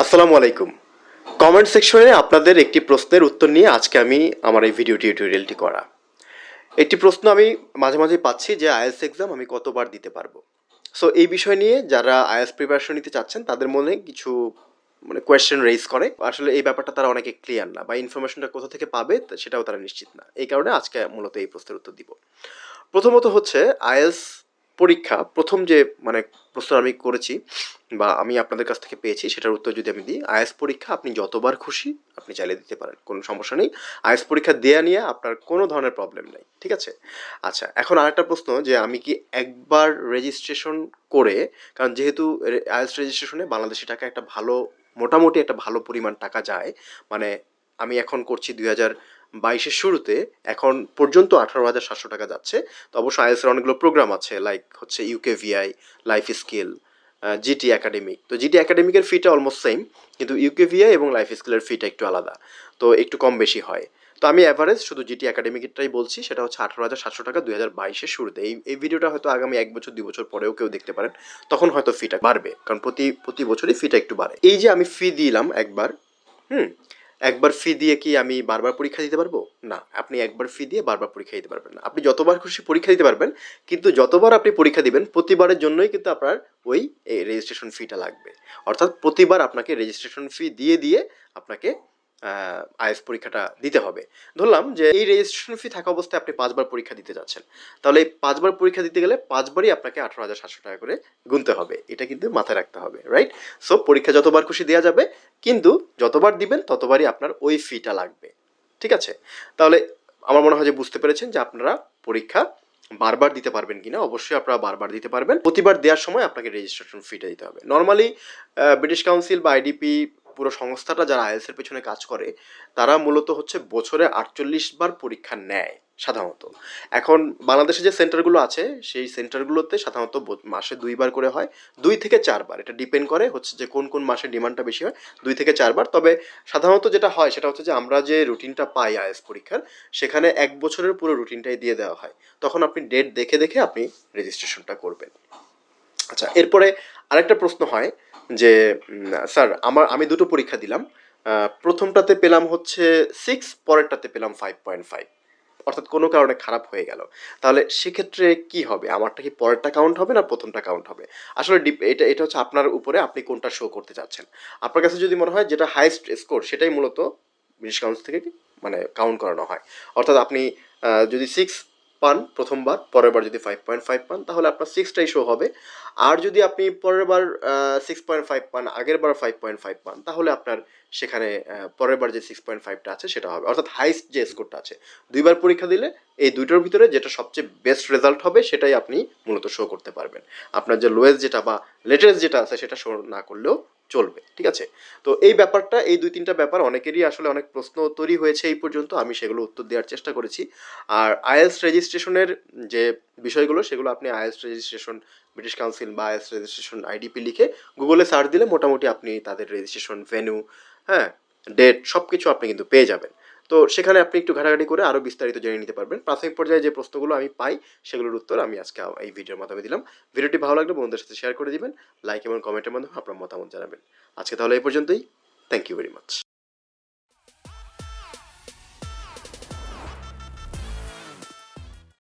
আসসালামু আলাইকুম। কমেন্ট সেকশনে আপনাদের একটি প্রশ্নের উত্তর নিয়ে আজকে আমি আমার এই ভিডিও টিউটোরিয়ালটি করা। একটি প্রশ্ন আমি মাঝে মাঝে পাচ্ছি যে আইএলস এক্সাম আমি কতবার দিতে পারব? সো এই বিষয় নিয়ে যারা আইএস প্রিপারেশন নিতে চাচ্ছেন, তাদের মনে কিছু মানে কোয়েশ্চেন রেইজ করে। আসলে এই ব্যাপারটা তারা অনেকে ক্লিয়ার না বা ইনফরমেশনটা কোথা থেকে পাবে, সেটাও তারা নিশ্চিত না। এই কারণে আজকে মূলত এই প্রশ্নের উত্তর দিব। প্রথমত হচ্ছে আইএলস পরীক্ষা, প্রথম যে মানে প্রশ্ন আমি করেছি বা আমি আপনাদের কাছ থেকে পেয়েছি, সেটার উত্তর যদি আমি দিই, আইএস পরীক্ষা, আপনি যতবার খুশি, আপনি চালিয়ে দিতে পারেন, কোনো সমস্যা নেই। আইএস পরীক্ষা দেয়া নিয়ে আপনার কোনো ধরনের প্রবলেম নেই, ঠিক আছে? আচ্ছা এখন আরেকটা প্রশ্ন যে, আমি কি একবার রেজিস্ট্রেশন করে, কারণ যেহেতু আইএস রেজিস্ট্রেশনে বাংলাদেশি টাকা একটা ভালো, মোটামুটি একটা ভালো পরিমাণ টাকা যায় মানে আমি এখন করছি দুই হাজার বাইশের শুরুতে, এখন পর্যন্ত আঠারো হাজার সাতশো টাকা যাচ্ছে। তো অবশ্য আইএসের অনেকগুলো প্রোগ্রাম আছে লাইক হচ্ছে UK VI life skill GT academic তো জিটি একাডেমিকের ফিটা অলমোস্ট সেম কিন্তু ইউকে ভিআই এবং লাইফ স্কিলের ফিটা একটু আলাদা। তো একটু কম বেশি হয়। তো আমি অ্যাভারেজ শুধু জিটি একাডেমিকটাই বলছি, সেটা হচ্ছে আঠারো হাজার সাতশো টাকা দুই হাজার বাইশের শুরুতে। এই এই ভিডিওটা হয়তো আগামী এক বছর, দুই বছর পরেও কেউ দেখতে পারেন। তখন হয়তো ফিটা বাড়বে, কারণ প্রতি প্রতি বছরই ফিটা একটু বাড়ে। এই যে আমি ফি দিলাম একবার, হুম একবার ফি দিয়ে কি আমি বারবার পরীক্ষা দিতে পারব? না, আপনি একবার ফি দিয়ে বারবার পরীক্ষা দিতে পারবেন না। আপনি যতবার খুশি পরীক্ষা দিতে পারবেন, কিন্তু যতবার আপনি পরীক্ষা দিবেন, প্রতিবারের জন্যই কিন্তু আপনার ওই রেজিস্ট্রেশন ফিটা লাগবে। অর্থাৎ প্রতিবার আপনাকে রেজিস্ট্রেশন ফি দিয়ে দিয়ে আপনাকে আইএস পরীক্ষাটা দিতে হবে। ধরলাম যে এই রেজিস্ট্রেশন ফি থাকা অবস্থায় আপনি পাঁচবার পরীক্ষা দিতে যাচ্ছেন। তাহলে এই পাঁচবার পরীক্ষা দিতে গেলে পাঁচবারই আপনাকে আঠারো হাজার সাতশো টাকা করে গুনতে হবে। এটা কিন্তু মাথায় রাখতে হবে রাইট সো পরীক্ষা যতবার খুশি দেওয়া যাবে, কিন্তু যতবার দিবেন, ততবারই আপনার ওই ফিটা লাগবে। ঠিক আছে? তাহলে আমার মনে হয় যে বুঝতে পেরেছেন যে আপনারা পরীক্ষা বারবার দিতে পারবেন কিনা। অবশ্যই আপনারা বারবার দিতে পারবেন। প্রতিবার দেওয়ার সময় আপনাকে রেজিস্ট্রেশন ফিটা দিতে হবে। নর্মালি ব্রিটিশ কাউন্সিল বা আইডিপি পুরো সংস্থাটা যারা আইএলস এর পেছনে কাজ করে, তারা মূলত হচ্ছে বছরে আটচল্লিশ বার পরীক্ষা নেয় সাধারণত। এখন বাংলাদেশে যে সেন্টারগুলো আছে, সেই সেন্টারগুলোতে সাধারণত মাসে দুইবার করে হয়, দুই থেকে চারবার এটা ডিপেন্ড করে হচ্ছে যে কোন কোন মাসে ডিমান্ডটা বেশি হয়, দুই থেকে চারবার তবে সাধারণত যেটা হয়, সেটা হচ্ছে যে আমরা যে রুটিনটা পাই আইএস পরীক্ষার, সেখানে এক বছরের পুরো রুটিনটাই দিয়ে দেওয়া হয়। তখন আপনি ডেট দেখে দেখে আপনি রেজিস্ট্রেশনটা করবেন। আচ্ছা এরপরে আরেকটা প্রশ্ন হয় যে স্যার, আমার, আমি দুটো পরীক্ষা দিলাম। প্রথমটাতে পেলাম হচ্ছে সিক্স পরেরটাতে পেলাম ফাইভ পয়েন্ট ফাইভ অর্থাৎ কোনো কারণে খারাপ হয়ে গেল। তাহলে সেক্ষেত্রে কি হবে? আমারটা কি পরেরটা কাউন্ট হবে না প্রথমটা কাউন্ট হবে? আসলে এটা এটা হচ্ছে আপনার উপরে আপনি কোনটা শো করতে চাচ্ছেন। আপনার কাছে যদি মনে হয় যেটা হাইস্ট স্কোর সেটাই মূলত ব্রিটিশ কাউন্সিল থেকে মানে কাউন্ট করানো হয়। অর্থাৎ আপনি যদি সিক্স পান প্রথমবার, পরের বার যদি ফাইভ পয়েন্ট ফাইভ পান, তাহলে আপনার সিক্সটাই শো হবে। আর যদি আপনি পরের বার সিক্স পয়েন্ট ফাইভ পান, আগের বার ফাইভ পয়েন্ট ফাইভ পান, তাহলে আপনার সেখানে পরের বার যে সিক্স পয়েন্ট ফাইভটা আছে, সেটা হবে। অর্থাৎ হাইস্ট যে স্কোরটা আছে, দুইবার পরীক্ষা দিলে এই দুইটার ভিতরে যেটা সবচেয়ে বেস্ট রেজাল্ট হবে, সেটাই আপনি মূলত শো করতে পারবেন। আপনার যে লোয়েস্ট যেটা বা লেটেস্ট যেটা আছে, সেটা শো না করলেও চলবে, ঠিক আছে? তো এই ব্যাপারটা, এই দুই তিনটা ব্যাপার অনেকেরই আসলে অনেক প্রশ্ন তৈরি হয়েছে এই পর্যন্ত, আমি সেগুলো উত্তর দেওয়ার চেষ্টা করেছি। আর আইএলস রেজিস্ট্রেশনের যে বিষয়গুলো, সেগুলো আপনি আইএলস রেজিস্ট্রেশন, ব্রিটিশ কাউন্সিল বা আইএলস রেজিস্ট্রেশন আইডিপি লিখে গুগলে সার্চ দিলে মোটামুটি আপনি তাদের রেজিস্ট্রেশন ভেনু হ্যাঁ ডেট সব কিছু আপনি কিন্তু পেয়ে যাবেন। তো সেখানে আপনি একটু ঘাটাঘাটি করে আরও বিস্তারিত জেনে নিতে পারবেন। প্রাথমিক পর্যায়ে যে প্রশ্নগুলো আমি পাই, সেগুলোর উত্তর আমি আজকে এই ভিডিওর মাধ্যমে দিলাম। ভিডিওটি ভালো লাগলে বন্ধুদের সাথে শেয়ার করে দিবেন লাইক এবং কমেন্টের মাধ্যমে আপনার মতামত জানাবেন। আজকে তাহলে এই পর্যন্তই। Thank you very much